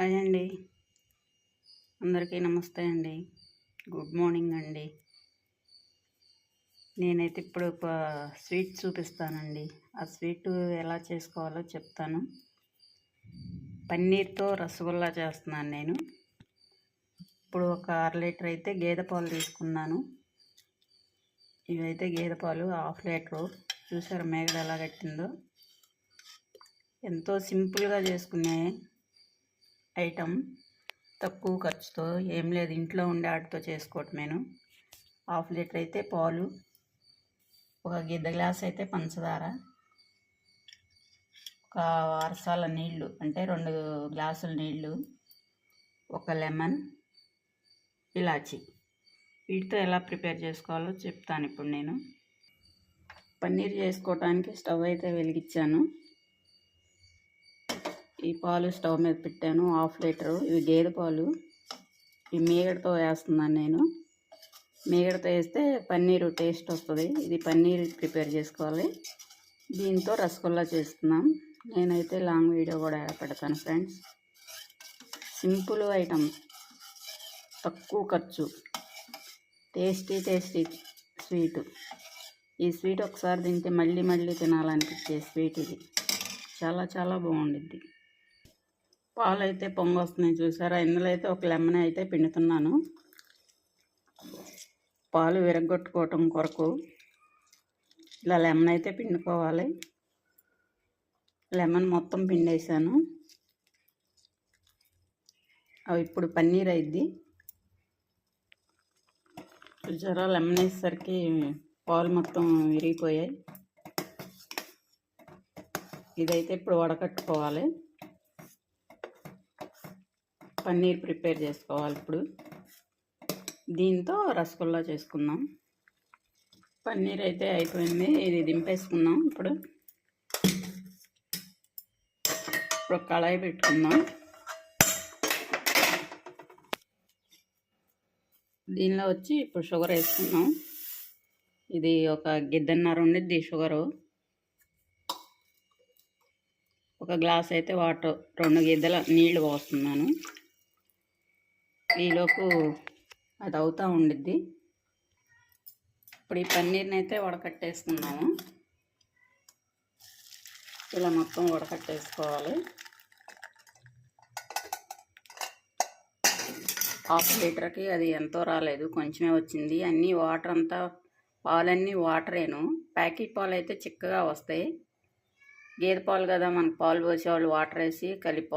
Hi అండి. అందరికీ నమస్తే అండి. గుడ్ మార్నింగ్ అండి. నేనైతే ఇప్పుడు ఒక స్వీట్ చూపిస్తానండి. ఆ స్వీట్ ఎలా చేసుకోవాలో చెప్తాను. పన్నీర్తో రసగుల్లా చేస్తున్నాను నేను. ఇప్పుడు ఒక అర లీటర్ అయితే గేదె పాలు తీసుకున్నాను. ఇవైతే గేదె పాలు హాఫ్ లీటరు. చూసారు మేగడ ఎలా కట్టిందో. ఎంతో సింపుల్గా చేసుకునే ఐటమ్. తక్కువ ఖర్చుతో ఏం లేదు. ఇంట్లో ఉండే వాటితో చేసుకోవటం నేను. హాఫ్ లీటర్ అయితే పాలు ఒక గిద్ద గ్లాస్ అయితే పంచదార ఒక అరసాల నీళ్ళు అంటే రెండు గ్లాసుల నీళ్ళు ఒక లెమన్ ఇలాచి. వీటితో ఎలా ప్రిపేర్ చేసుకోవాలో చెప్తాను ఇప్పుడు నేను. పన్నీర్ చేసుకోవటానికి స్టవ్ అయితే వెలిగించాను. ఈ పాలు స్టవ్ మీద పెట్టాను హాఫ్ లీటరు. ఇవి గేదె పాలు. ఈ మీగడతో వేస్తున్నాను నేను. మీగడతో వేస్తే పన్నీరు టేస్ట్ వస్తుంది. ఇది పన్నీర్ ప్రిపేర్ చేసుకోవాలి. దీంతో రసగుల్లా చేస్తున్నాం. నేనైతే లాంగ్ వీడియో కూడా పెడతాను ఫ్రెండ్స్. Simple item. తక్కువ ఖర్చు. Tasty tasty sweet. ఈ స్వీట్ ఒకసారి తింటే మళ్ళీ మళ్ళీ తినాలనిపించే స్వీట్ ఇది. చాలా చాలా బాగుండిద్ది. పాలు అయితే పొంగ వస్తున్నాయి చూసారా? ఇందులో అయితే ఒక లెమన్ అయితే పిండుతున్నాను. పాలు విరగొట్టుకోవటం కొరకు ఇలా లెమన్ అయితే పిండుకోవాలి. లెమన్ మొత్తం పిండేసాను. అవి ఇప్పుడు పన్నీర్ అయింది చూసారా? లెమన్ వేసేసరికి పాలు మొత్తం విరిగిపోయాయి. ఇదైతే ఇప్పుడు వడకట్టుకోవాలి. పన్నీర్ ప్రిపేర్ చేసుకోవాలి ఇప్పుడు. దీంతో రసగుల్లా చేసుకుందాం. పన్నీర్ అయితే అయిపోయింది. ఇది దింపేసుకుందాం ఇప్పుడు. ఇప్పుడు కళాయి పెట్టుకుందాం. దీనిలో వచ్చి ఇప్పుడు షుగర్ వేసుకున్నాం ఇది ఒక గిద్దన్నర ఉండిద్ది షుగరు. ఒక గ్లాస్ అయితే వాటర్ రెండు గిద్దల నీళ్ళు పోస్తున్నాను. ఈలోపు అది అవుతూ ఉండిద్ది. ఇప్పుడు ఈ పన్నీర్ని అయితే వడకట్టేసుకున్నాము ఇలా మొత్తం వడకట్టేసుకోవాలి. హాఫ్ లీటర్కి అది ఎంతో రాలేదు కొంచెమే వచ్చింది. అన్నీ వాటర్ అంతా పాలన్నీ వాటరేను. ప్యాకెట్ పాలు అయితే చిక్కగా వస్తాయి. గేదె పాలు కదా మనకు పాలు పోసేవాళ్ళు వాటర్ వేసి కలిపి